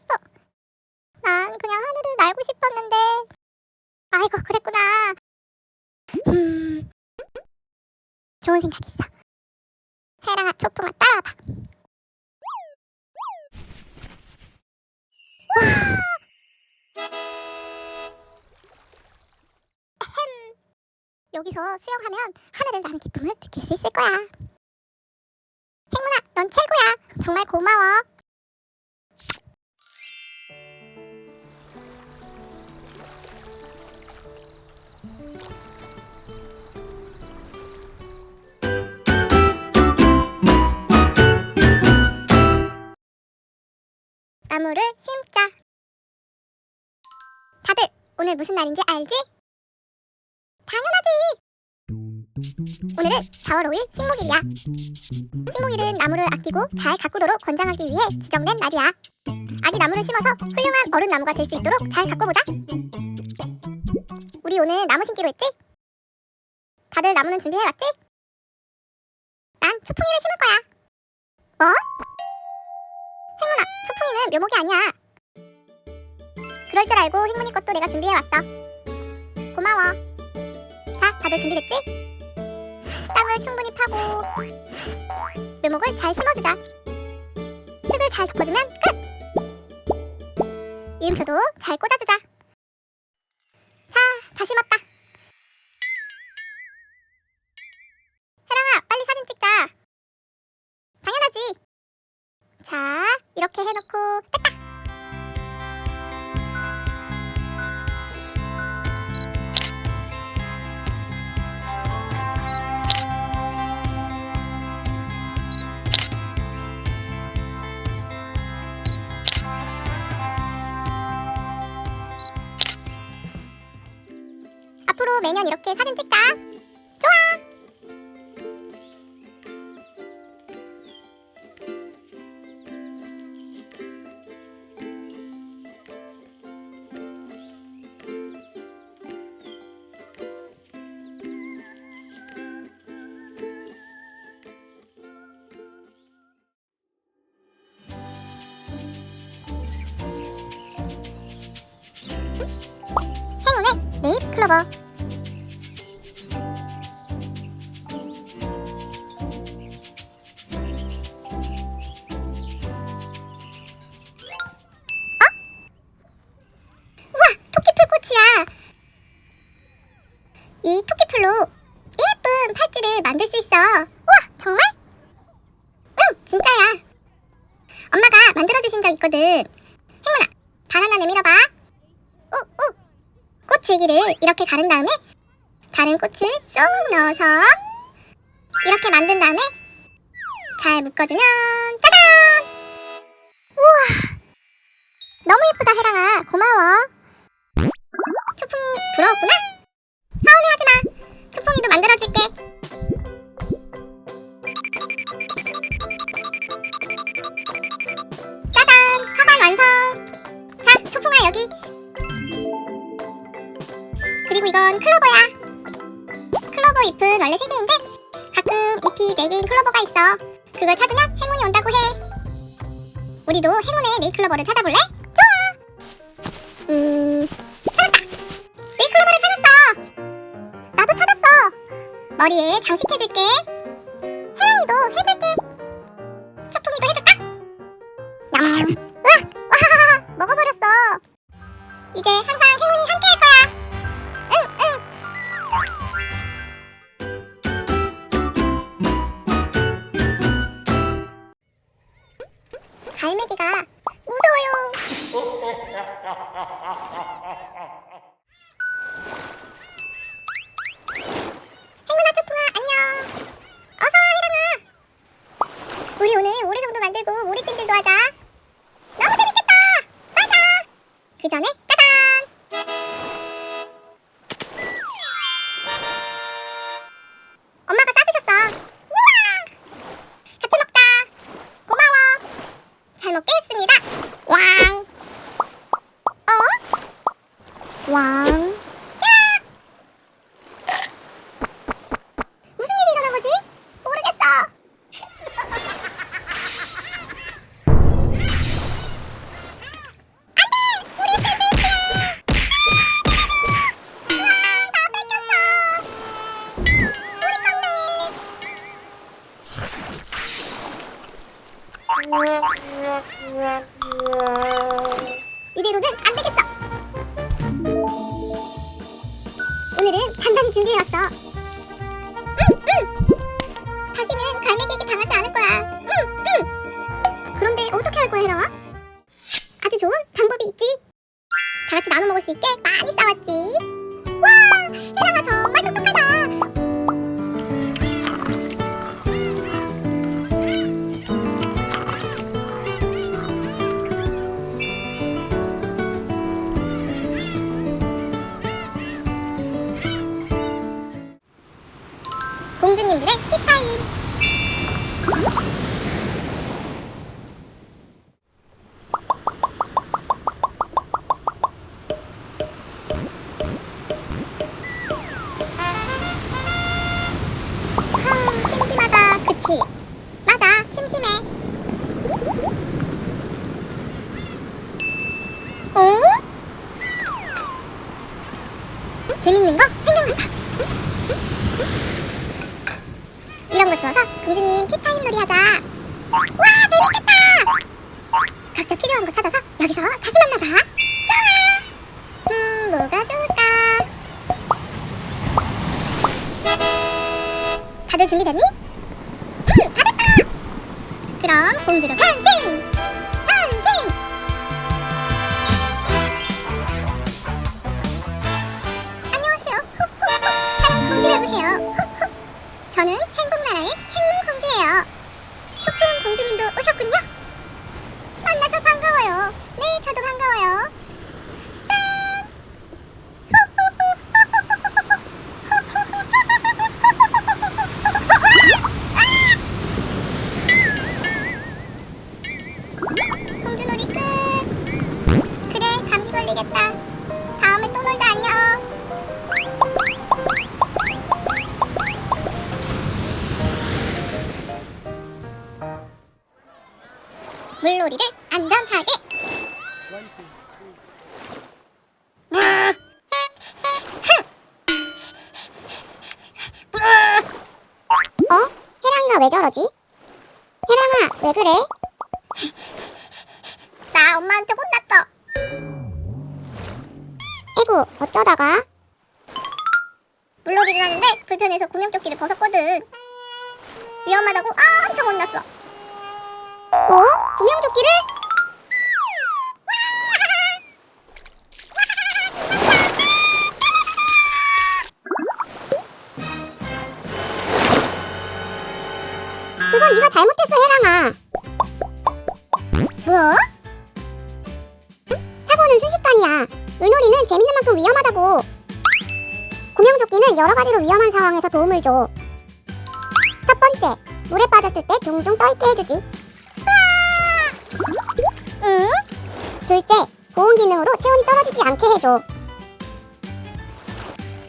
떨어졌어. 난 그냥 하늘을 날고 싶었는데. 아이고, 그랬구나. 음. 좋은 생각 있어. 해랑아, 초풍아, 따라와봐. 여기서 수영하면 하늘을 나는 기쁨을 느낄 수 있을 거야. 행운아, 넌 최고야. 정말 고마워. 나무를 심자. 다들 오늘 무슨 날인지 알지? 당연하지. 오늘은 4월 5일 식목일이야. 식목일은 나무를 아끼고 잘 가꾸도록 권장하기 위해 지정된 날이야. 아기 나무를 심어서 훌륭한 어른 나무가 될 수 있도록 잘 가꿔보자. 우리 오늘 나무 심기로 했지? 다들 나무는 준비해왔지? 난 초풍이를 심을 거야. 뭐? 행운아, 초풍이는 묘목이 아니야. 그럴 줄 알고 행운이 것도 내가 준비해왔어. 고마워. 자, 다들 준비됐지? 땅을 충분히 파고 묘목을 잘 심어주자. 흙을 잘 덮어주면 끝! 이음표도 잘 꽂아주자. 자, 다 심었다. 이렇게 해놓고 됐다. 앞으로 매년 이렇게 사진 찍자. 네잎 클로버. 꽃이야. 이 토끼풀로 예쁜 팔찌를 만들 수 있어. 우와, 정말? 응, 진짜야. 엄마가 만들어주신 적 있거든. 행운아, 발 하나 내밀어봐. 줄기를 이렇게 가른 다음에 다른 꽃을 쏙 넣어서 이렇게 만든 다음에 잘 묶어주면 짜잔! 우와, 너무 예쁘다 혜랑아. 고마워. 초풍이 부러웠구나? 서운해하지 마. 초풍이도 만들어줄게. 잎은 원래 3개인데 가끔 잎이 4개인 클로버가 있어. 그걸 찾으면 행운이 온다고 해. 우리도 행운의 네이클로버를 찾아볼래? 좋아! 음... 찾았다! 네이클로버를 찾았어! 나도 찾았어! 머리에 장식해줄게. 혜랑이도 해줄게. 초풍이도 해줄까? 냠. 행운아 초풍아 안녕. 어서 와 혜랑아. 우리 오늘 오리정도 만들고 오리찜질도 하자. 너무 재밌겠다. 맞아. 그 전에 어? 다시는 갈매기에게 당하지 않을 거야. 응, 응. 그런데 어떻게 할 거야, 혜랑아? 아주 좋은 방법이 있지. 다 같이 나눠 먹을 수 있게 많이 싸왔지. 와, 혜랑아 정말 각자 필요한 거 찾아서 여기서 다시 만나자. 좋아. 음, 뭐가 좋을까? 다들 준비됐니? 응, 다 됐다! 그럼 공주로 변신! 저는 걸리겠다. 다음에 또 놀자, 안녕. 물놀이를 안전하게. 어? 혜랑이가 왜 저러지? 혜랑아, 왜 그래? 나 엄마한테 혼났어. 에구, 어쩌다가? 물놀이를 하는데 불편해서 구명조끼를 벗었거든. 위험하다고 엄청 혼났어. 뭐? 구명조끼를? 구명조끼는 여러 가지로 위험한 상황에서 도움을 줘. 첫 번째, 물에 빠졌을 때 둥둥 떠있게 해주지. 응? 둘째, 보온 기능으로 체온이 떨어지지 않게 해줘.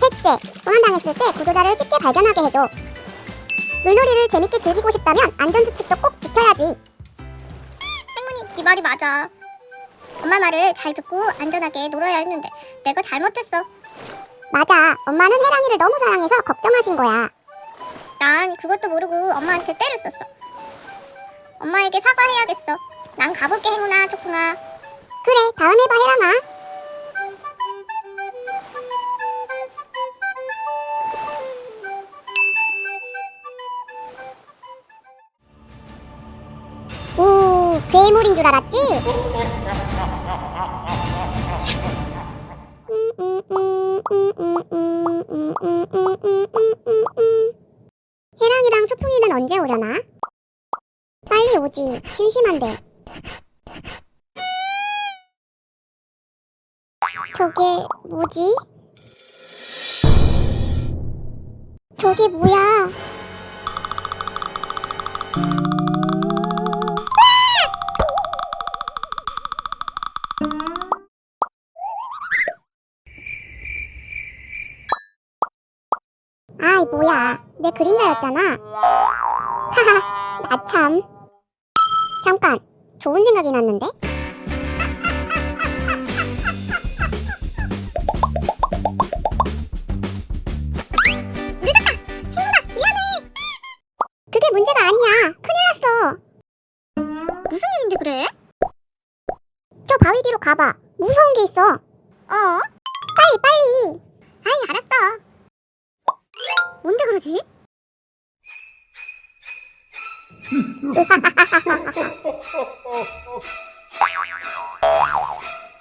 셋째, 조난당했을 때 구조자를 쉽게 발견하게 해줘. 물놀이를 재밌게 즐기고 싶다면 안전수칙도 꼭 지켜야지. 행운이 네 말이 맞아. 엄마 말을 잘 듣고 안전하게 놀아야 했는데 내가 잘못했어. 맞아. 엄마는 혜랑이를 너무 사랑해서 걱정하신 거야. 난 그것도 모르고 엄마한테 때렸었어. 엄마에게 사과해야겠어. 난 가볼게 행운아 초풍아. 그래 다음에 봐 혜랑아. 오 괴물인 줄 알았지? 혜랑이랑 초풍이는 언제 오려나? 빨리 오지. 심심한데. 저게 뭐지? 저게 뭐야? 뭐야 내 그림자였잖아 하하 나 참 잠깐 좋은 생각이 났는데 늦었다 행운아 미안해 그게 문제가 아니야 큰일 났어 무슨 일인데 그래? 저 바위 뒤로 가봐. 무서운 게 있어. 어? 빨리 빨리. 아이 알았어. 뭔데 그러지?